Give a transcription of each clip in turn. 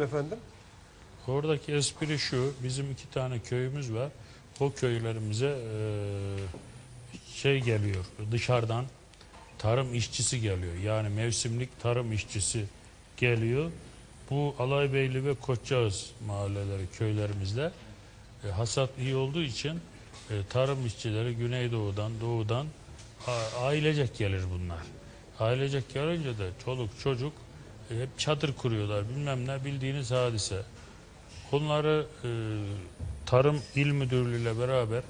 efendim? Oradaki espri şu, bizim iki tane köyümüz var. O köylerimize eee, şey geliyor, dışarıdan tarım işçisi geliyor. Yani mevsimlik tarım işçisi geliyor. Bu Alaybeyli ve Koçağız mahalleleri, köylerimizde e, hasat iyi olduğu için e, tarım işçileri Güneydoğu'dan, Doğu'dan ailecek gelir bunlar. Ailecek gelince de çoluk çocuk e, hep çadır kuruyorlar bilmem ne bildiğiniz hadise. Onları e, Tarım İl Müdürlüğü ile beraber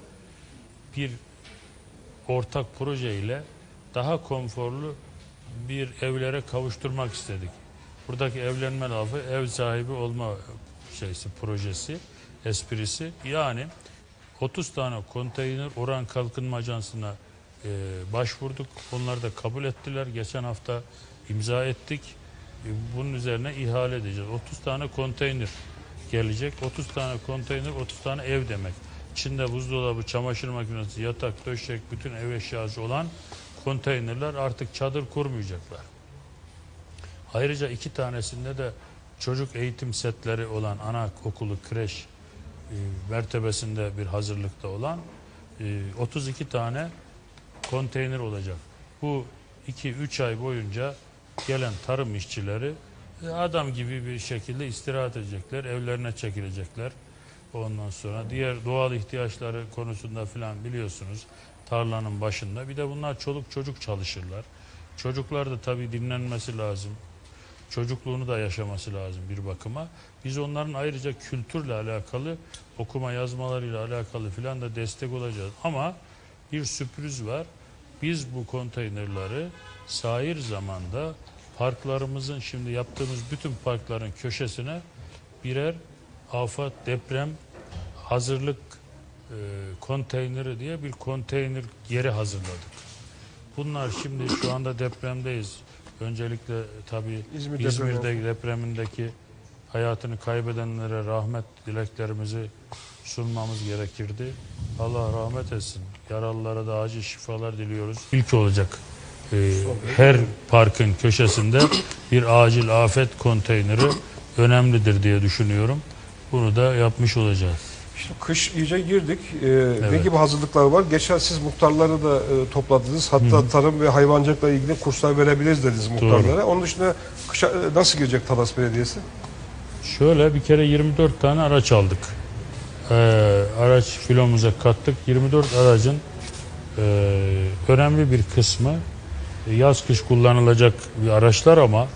bir ortak proje ile daha konforlu bir evlere kavuşturmak istedik. Buradaki evlenme lafı ev sahibi olma şeysi projesi, esprisi. Yani 30 tane konteyner Oran Kalkınma Ajansı'na e, başvurduk. Onlar da kabul ettiler. Geçen hafta imza ettik. E, bunun üzerine ihale edeceğiz. 30 tane konteyner gelecek. 30 tane konteyner, 30 tane ev demek. İçinde buzdolabı, çamaşır makinesi, yatak, döşek, bütün ev eşyası olan konteynerler artık çadır kurmayacaklar. Ayrıca iki tanesinde de çocuk eğitim setleri olan anaokulu, kreş e, mertebesinde bir hazırlıkta olan e, 32 tane konteyner olacak. Bu 2-3 ay boyunca gelen tarım işçileri e, adam gibi bir şekilde istirahat edecekler, evlerine çekilecekler. Ondan sonra diğer doğal ihtiyaçları konusunda filan biliyorsunuz tarlanın başında. Bir de bunlar çoluk çocuk çalışırlar. Çocuklar da tabii dinlenmesi lazım. Çocukluğunu da yaşaması lazım bir bakıma. Biz onların ayrıca kültürle alakalı okuma yazmalarıyla alakalı filan da destek olacağız. Ama bir sürpriz var. Biz bu konteynerleri sahir zamanda parklarımızın şimdi yaptığımız bütün parkların köşesine birer afet, deprem, hazırlık e, konteyneri diye bir konteyner yeri hazırladık. Bunlar şimdi şu anda depremdeyiz. Öncelikle tabii İzmir İzmir'de depremi depremindeki hayatını kaybedenlere rahmet dileklerimizi sunmamız gerekirdi. Allah rahmet etsin. Yaralılara da acil şifalar diliyoruz. İlk olacak. e, her parkın köşesinde bir acil afet konteyneri önemlidir diye düşünüyorum. Bunu da yapmış olacağız. İşte kış iyice girdik. Ee, Ne gibi hazırlıklar var? Geçen siz muhtarları da e, topladınız. Hatta tarım ve hayvancılıkla ilgili kurslar verebiliriz dediniz muhtarlara. Onun dışında kışa e, nasıl girecek Talas Belediyesi? Şöyle bir kere 24 tane araç aldık. Ee, araç filomuza kattık. 24 aracın e, önemli bir kısmı yaz kış kullanılacak bir araçlar ama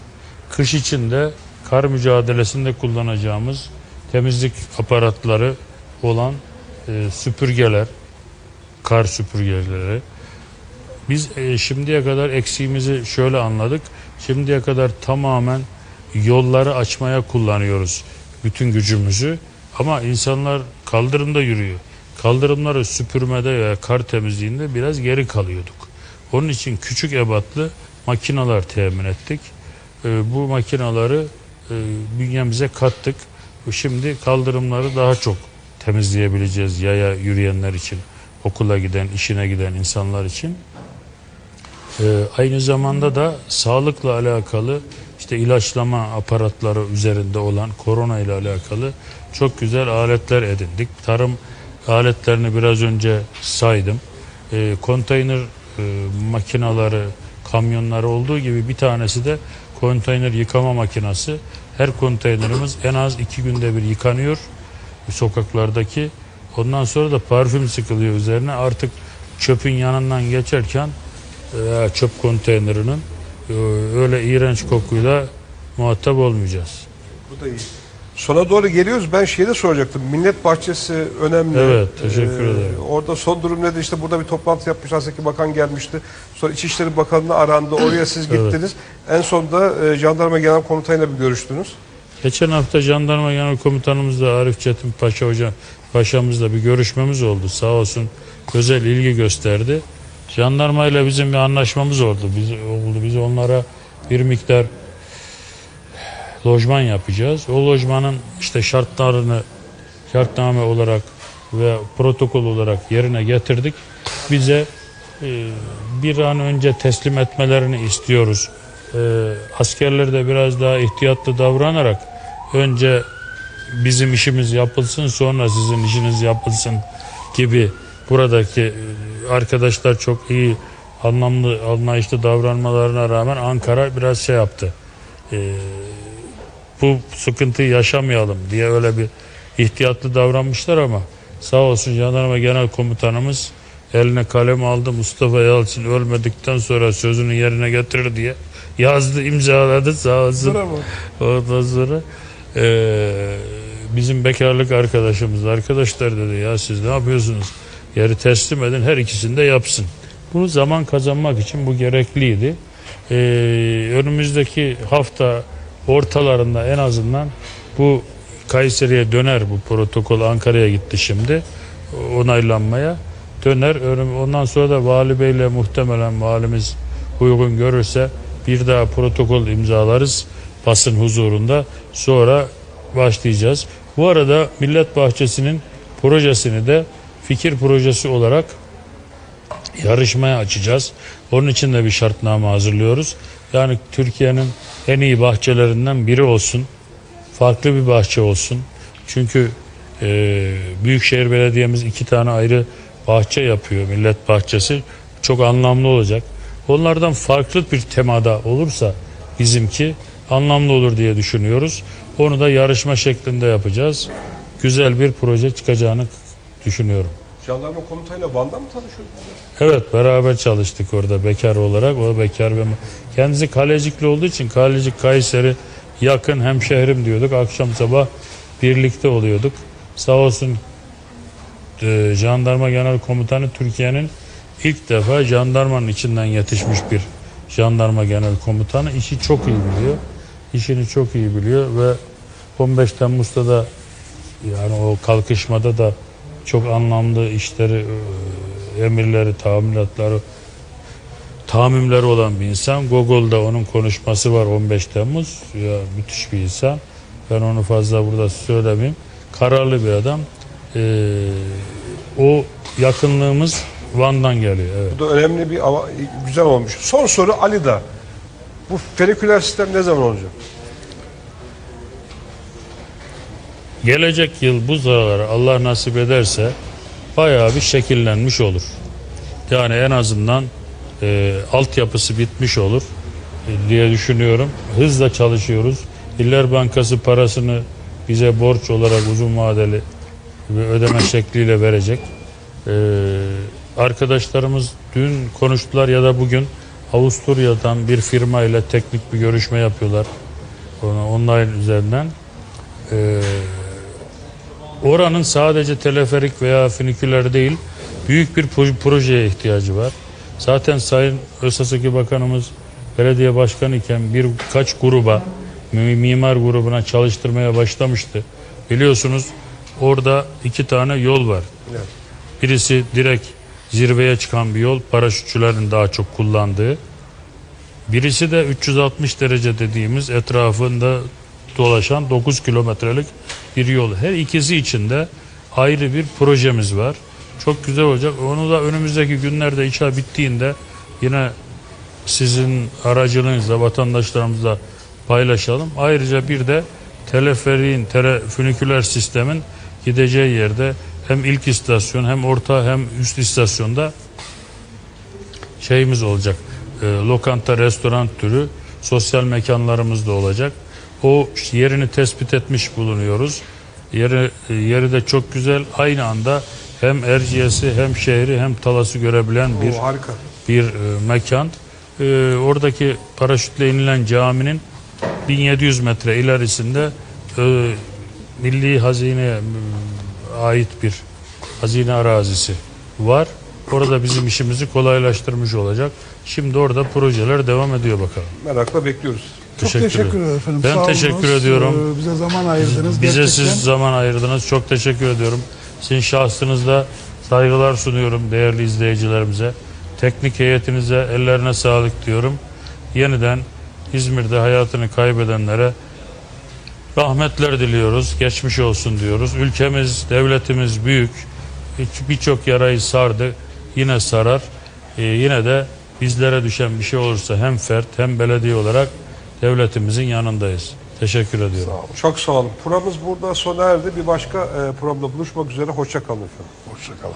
kış içinde kar mücadelesinde kullanacağımız temizlik aparatları olan e, süpürgeler, kar süpürgeleri. Biz e, şimdiye kadar eksiğimizi şöyle anladık. Şimdiye kadar tamamen yolları açmaya kullanıyoruz bütün gücümüzü. Ama insanlar kaldırımda yürüyor. Kaldırımları süpürmede veya kar temizliğinde biraz geri kalıyorduk. Onun için küçük ebatlı makineler temin ettik. E, bu makinaları e, bünyemize kattık. Şimdi kaldırımları daha çok temizleyebileceğiz yaya yürüyenler için, okula giden, işine giden insanlar için. Ee, aynı zamanda da sağlıkla alakalı işte ilaçlama aparatları üzerinde olan korona ile alakalı çok güzel aletler edindik. Tarım aletlerini biraz önce saydım. Ee, konteyner e, makinaları, kamyonları olduğu gibi bir tanesi de konteyner yıkama makinesi. Her konteynerimiz en az iki günde bir yıkanıyor sokaklardaki. Ondan sonra da parfüm sıkılıyor üzerine. Artık çöpün yanından geçerken veya çöp konteynerinin e, öyle iğrenç kokuyla muhatap olmayacağız. Bu da iyi. Sona doğru geliyoruz. Ben şeyi de soracaktım. Millet bahçesi önemli. Ee, Evet, teşekkür ederim. Orada son durum nedir? İşte burada bir toplantı yapmış. Haseki Bakan gelmişti. Sonra İçişleri Bakanı'na arandı. Oraya siz Evet. gittiniz. En son da e, Jandarma Genel Komutanı'yla bir görüştünüz. Geçen hafta Jandarma Genel Komutanımızla Arif Çetin Paşa Hoca Paşamızla bir görüşmemiz oldu. Sağ olsun özel ilgi gösterdi. Jandarma ile bizim bir anlaşmamız oldu. Biz oldu. Biz onlara bir miktar lojman yapacağız. O lojmanın işte şartlarını şartname olarak ve protokol olarak yerine getirdik. Bize e, bir an önce teslim etmelerini istiyoruz. E, askerler de biraz daha ihtiyatlı davranarak önce bizim işimiz yapılsın sonra sizin işiniz yapılsın gibi buradaki e, arkadaşlar çok iyi anlamlı anlayışlı davranmalarına rağmen Ankara biraz şey yaptı. E, bu sıkıntıyı yaşamayalım diye öyle bir ihtiyatlı davranmışlar ama sağ olsun Jandarma Genel Komutanımız eline kalem aldı Mustafa Yalçın ölmedikten sonra sözünü yerine getirir diye yazdı imzaladı sağ olsun. Bravo. Ondan sonra eee, bizim bekarlık arkadaşımız arkadaşlar dedi ya siz ne yapıyorsunuz? Yeri teslim edin her ikisini de yapsın. Bunu zaman kazanmak için bu gerekliydi. Eee, önümüzdeki hafta ortalarında en azından bu Kayseri'ye döner bu protokol Ankara'ya gitti şimdi onaylanmaya döner. Ondan sonra da vali beyle muhtemelen valimiz uygun görürse bir daha protokol imzalarız basın huzurunda. Sonra başlayacağız. Bu arada Millet Bahçesi'nin projesini de fikir projesi olarak yarışmaya açacağız. Onun için de bir şartname hazırlıyoruz. Yani Türkiye'nin en iyi bahçelerinden biri olsun. Farklı bir bahçe olsun. Çünkü e, Büyükşehir Belediye'miz iki tane ayrı bahçe yapıyor. Millet Bahçesi çok anlamlı olacak. Onlardan farklı bir temada olursa bizimki anlamlı olur diye düşünüyoruz. Onu da yarışma şeklinde yapacağız. Güzel bir proje çıkacağını düşünüyorum. Jandarma komutanıyla Van'da mı tanışıyordunuz? Evet beraber çalıştık orada bekar olarak. O bekar ve kendisi Kalecikli olduğu için Kalecik Kayseri yakın hemşehrim diyorduk. Akşam sabah birlikte oluyorduk. Sağ olsun e, Jandarma Genel Komutanı Türkiye'nin ilk defa jandarmanın içinden yetişmiş bir jandarma genel komutanı. işi çok iyi biliyor. İşini çok iyi biliyor ve 15 Temmuz'da da yani o kalkışmada da çok anlamlı işleri, e, emirleri, tahammülatları, tahammümleri olan bir insan. Gogol'da onun konuşması var 15 Temmuz. Ya müthiş bir insan. Ben onu fazla burada söylemeyeyim. Kararlı bir adam. Ee, o yakınlığımız Van'dan geliyor. Evet. Bu da önemli bir ama güzel olmuş. Son soru Ali'da. Bu feniküler sistem ne zaman olacak? Gelecek yıl bu sıralara Allah nasip ederse bayağı bir şekillenmiş olur. Yani en azından e, altyapısı bitmiş olur e, diye düşünüyorum. Hızla çalışıyoruz. İller Bankası parasını bize borç olarak uzun vadeli bir ödeme şekliyle verecek. E, arkadaşlarımız dün konuştular ya da bugün Avusturya'dan bir firma ile teknik bir görüşme yapıyorlar. Online üzerinden. E, Oranın sadece teleferik veya füniküler değil, büyük bir pro- projeye ihtiyacı var. Zaten Sayın Özsasaki Bakanımız belediye başkanı iken birkaç gruba, mi- mimar grubuna çalıştırmaya başlamıştı. Biliyorsunuz orada iki tane yol var. Birisi direkt zirveye çıkan bir yol, paraşütçülerin daha çok kullandığı. Birisi de 360 derece dediğimiz etrafında dolaşan 9 kilometrelik bir yol. Her ikisi için de ayrı bir projemiz var. Çok güzel olacak. Onu da önümüzdeki günlerde inşallah bittiğinde yine sizin aracılığınızla vatandaşlarımızla paylaşalım. Ayrıca bir de teleferiğin, tele, sistemin gideceği yerde hem ilk istasyon hem orta hem üst istasyonda şeyimiz olacak. E, lokanta, restoran türü sosyal mekanlarımız da olacak. O yerini tespit etmiş bulunuyoruz. Yeri, e, yeri de çok güzel. Aynı anda hem Erciyes'i hem şehri hem Talas'ı görebilen bir O harika. bir e, mekan. E, oradaki paraşütle inilen caminin 1700 metre ilerisinde e, Milli Hazine'ye ait bir hazine arazisi var. Orada bizim işimizi kolaylaştırmış olacak. Şimdi orada projeler devam ediyor bakalım. Merakla bekliyoruz. Çok Teşekkür teşekkür, ederim. efendim. Ben Sağ teşekkür olunuz. ediyorum. Ee, Bize zaman ayırdınız. Bize Gerçekten siz zaman ayırdınız. Çok teşekkür ediyorum. Sizin şahsınızda saygılar sunuyorum değerli izleyicilerimize. Teknik heyetinize ellerine sağlık diyorum. Yeniden İzmir'de hayatını kaybedenlere rahmetler diliyoruz. Geçmiş olsun diyoruz. Ülkemiz, devletimiz büyük. Birçok yarayı sardı. Yine sarar. Ee, yine de bizlere düşen bir şey olursa hem fert hem belediye olarak devletimizin yanındayız. Teşekkür ediyorum. Sağ olun. Çok sağ olun. Programımız burada sona erdi. Bir başka e, programda buluşmak üzere. Hoşça kalın efendim. Hoşçakalın.